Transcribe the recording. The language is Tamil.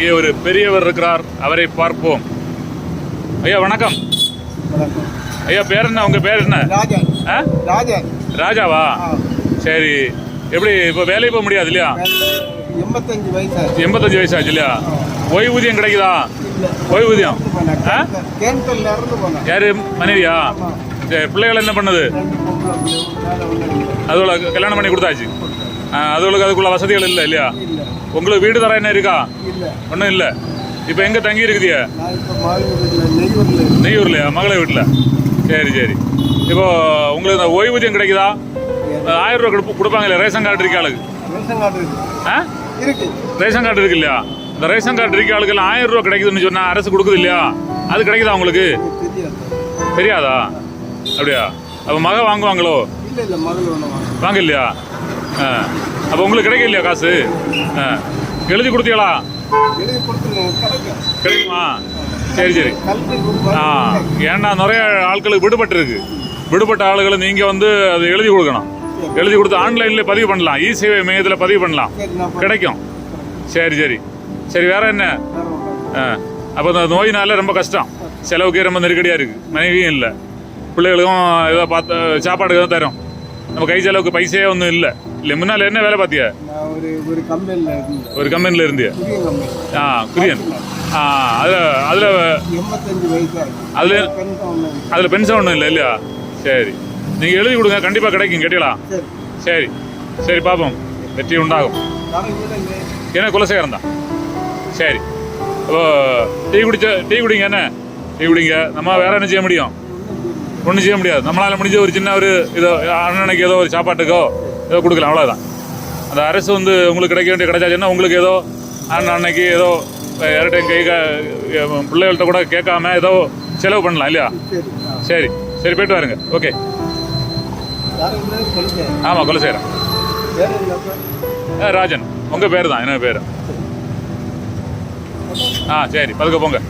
இங்கே ஒரு பெரியவர் இருக்கிறார். அவரை பார்ப்போம். ஐயா வணக்கம். ஐயா பேர் என்ன? உங்க பேர் என்ன? ராஜாவா? சரி. எப்படி இப்போ வேலைக்கு போக முடியாது இல்லையா? எண்பத்தஞ்சு வயசாச்சு. எண்பத்தஞ்சு வயசாச்சு இல்லையா? ஓய்வூதியம் கிடைக்குதா? ஓய்வூதியம். யாரு? மனைவியா. சரி பிள்ளைகள் என்ன பண்ணுது. அதுல கல்யாணம் பண்ணி கொடுத்தாச்சு. அதுகளுக்கு அதுக்குள்ள வசதிகள் இல்லை இல்லையா? இல்ல. உங்களுக்கு வீடு தர என்ன இருக்கா? ஒன்றும் இல்லை. இப்போ எங்கே தங்கி இருக்குதிய. நெய்யூர்லையா? மகளை வீட்டில் சரி சரி. இப்போ உங்களுக்கு இந்த ஓய்வூதியம் கிடைக்குதா? ஆயிரம் ரூபா கொடுப்பு கொடுப்பாங்களே ரேஷன் கார்டு இருக்க ஆளுக்கு. ரேஷன் கார்டு இருக்கு. ஆ? இருக்கு. ரேஷன் கார்டு இருக்கு இல்லையா? இந்த ரேஷன் கார்டு இருக்க ஆளுக்கெல்லாம் ஆயிரம் ரூபா கிடைக்குதுன்னு சொன்னா அரசு கொடுக்குது இல்லையா? அது கிடைக்குதா உங்களுக்கு? தெரியாது. அப்படியா? அப்போ மக வாங்குவாங்களோ? மகள் ஒண்ணு வாங்க. இல்லையா அப்போ உங்களுக்கு கிடைக்க இல்லையா காசு? எழுதி கொடுத்தீங்களா? கிடைக்கும். சரி சரி. ஆ. ஏன்னா நிறைய ஆட்களுக்கு விடுபட்டு இருக்கு விடுபட்ட ஆளுகளை நீங்க வந்து அதை எழுதி கொடுக்கணும். எழுதி கொடுத்து ஆன்லைன்ல பதிவு பண்ணலாம். இ சேவை மையத்தில் பதிவு பண்ணலாம். கிடைக்கும். சரி சரி. சரி வேற என்ன. ஆ. அப்போ இந்த நோயினால ரொம்ப கஷ்டம். செலவுக்கே ரொம்ப நெருக்கடியா இருக்கு. மனைவியும் இல்லை. பிள்ளைகளுக்கும் ஏதோ பார்த்து சாப்பாடு தான் தரும் நம்ம கை செலவுக்கு பைசே ஒன்றும் இல்லை. இல்லை முன்னால் என்ன வேலை பார்த்திய? ஒரு இருந்தேன். ஒரு கம்பெனியில் இருந்திய? ஆ குரியன் ஆ அதில் அதில் அதுல. அதில் பென்ஷன் ஒன்றும் இல்லை இல்லையா? சரி. நீங்கள் எழுதி கொடுங்க கண்டிப்பாக கிடைக்கும் கேட்டீங்களா? சரி. சரி. பார்ப்போம் வெற்றி உண்டாகும். ஏன்னா குலசேகரம் தான். சரி. அப்போ டீ குடிச்ச டீ குடிங்க என்ன? டீ குடிங்க. நம்ம வேற என்ன செய்ய முடியும்? ஒன்றும் செய்ய முடியாது. நம்மளால் முடிஞ்ச ஒரு சின்ன ஒரு இதோ அண்ணனுக்கு ஏதோ ஒரு சாப்பாட்டுக்கோ ஏதோ கொடுக்கலாம் அவ்வளோதான் அந்த அரசு வந்து உங்களுக்கு கிடைக்க வேண்டிய கிடைச்சாச்சுன்னா உங்களுக்கு ஏதோ அண்ணன் அன்னைக்கு ஏதோ யார்கிட்டையும் கை பிள்ளைகள்கிட்ட கூட கேட்காம ஏதோ செலவு பண்ணலாம் இல்லையா? சரி சரி போயிட்டு வாருங்க. ஓகே. ஆமாம் குலசேகரம் செய்கிறேன் ராஜன். உங்கள் பேர் தான் என்ன பேர். ஆ சரி பதுக்க போங்க.